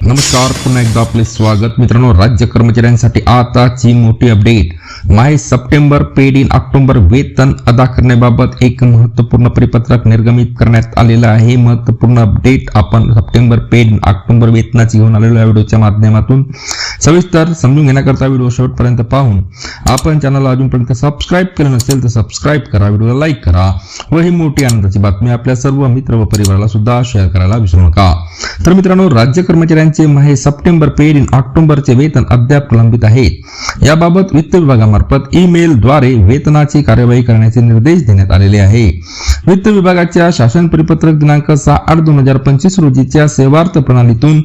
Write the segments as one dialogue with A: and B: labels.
A: नमस्कार पुन्हा एकदा आपले स्वागत. मित्रांनो राज्य कर्मचाऱ्यांसाठी आताची मोठी update my September paid in October वेतन अदा करण्याबाबत एक महत्त्वपूर्ण परिपत्रक निर्गमित करण्यात आलेलं आहे. महत्त्वपूर्ण अपडेट आपण सप्टेंबर पेड इन ऑक्टोबर वेतनाची घेऊन आलेलो या व्हिडिओच्या माध्यमातून. सविस्तर समजून घेण्याकरता व्हिडिओ शेवटपर्यंत पाहून आपण चॅनलला अजूनपर्यंत सबस्क्राईब केलं नसेल तर सबस्क्राईब करा व्हिडिओला लाईक करा. व ही मोठी आनंदाची बातमी आपल्या सर्व मित्र व परिवाराला सुद्धा शेअर करायला विसरू नका. तर मित्रांनो राज्य कर्मचाऱ्यांचे माहे सप्टेंबर पेड इन ऑक्टोबरचे वेतन अद्याप प्रलंबित आहेत याबाबत वित्त विभागामार्फत ईमेल द्वारे वेतनाची कार्यवाही करण्याचे निर्देश देण्यात आलेले आहे. वित्त विभागाच्या शासन परिपत्रक दिनांक सहा आठ दोन हजार पंचवीस रोजीच्या सेवार्थ प्रणालीतून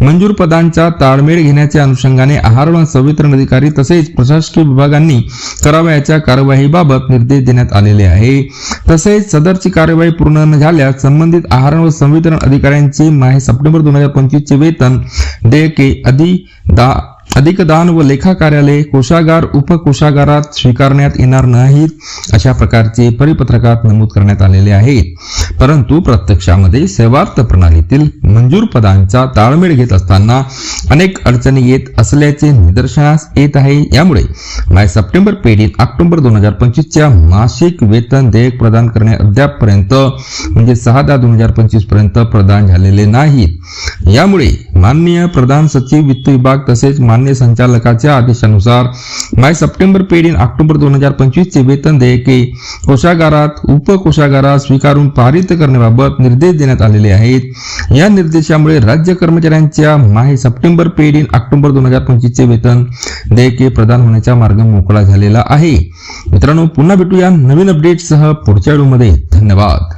A: मंजूर पदांचा ताळमेळ घेण्याच्या अनुषंगाने आहार व संवितरण अधिकारी तसेच प्रशासकीय विभागांनी करावयाच्या कारवाईबाबत निर्देश देण्यात आलेले आहे. तसेच सदरची कार्यवाही पूर्ण न झाल्यास संबंधित आहार व संवितरण अधिकाऱ्यांचे माहे सप्टेंबर दोन हजार पंचवीस चे वेतन देयके अधि दा अधिक दान व लेखा कार्यालय कोशागार उपकोशागारात स्वीकारण्यात येणार नाहीत अशा प्रकारचे परिपत्रकात नमूद करण्यात आलेले आहेत परंतु प्रत्यक्षामध्ये सेवार्थ प्रणालीतील मंजूर पदांचा ताळमेळ घेत असताना अनेक अडचणी येत असल्याचे निदर्शनास येत आहे. यामुळे माय सप्टेंबर पेढीत ऑक्टोबर दोन हजार पंचवीसच्या मासिक वेतन देयक प्रदान करणे अद्यापपर्यंत म्हणजे सहा दहा दोन हजार पंचवीसपर्यंत प्रदान झालेले नाहीत. यामुळे माननीय प्रधान सचिव वित्त विभाग तसेच मान्य संचालकाच्या आदेशानुसार my September paid in October दोन हजार पंचवीस चे वेतन देयके कोशागारात उपकोशागारात स्वीकारून पारित करण्याबाबत निर्देश देण्यात आलेले आहेत. या निर्देशामुळे राज्य कर्मचाऱ्यांच्या माहे सप्टेंबर पेड इन ऑक्टोबर दोन हजार पंचवीस चे वेतन देयके प्रदान होण्याचा मार्ग मोकळा झालेला आहे. मित्रांनो पुन्हा भेटूया नवीन अपडेटसह पुढच्या व्हिडिओमध्ये. धन्यवाद.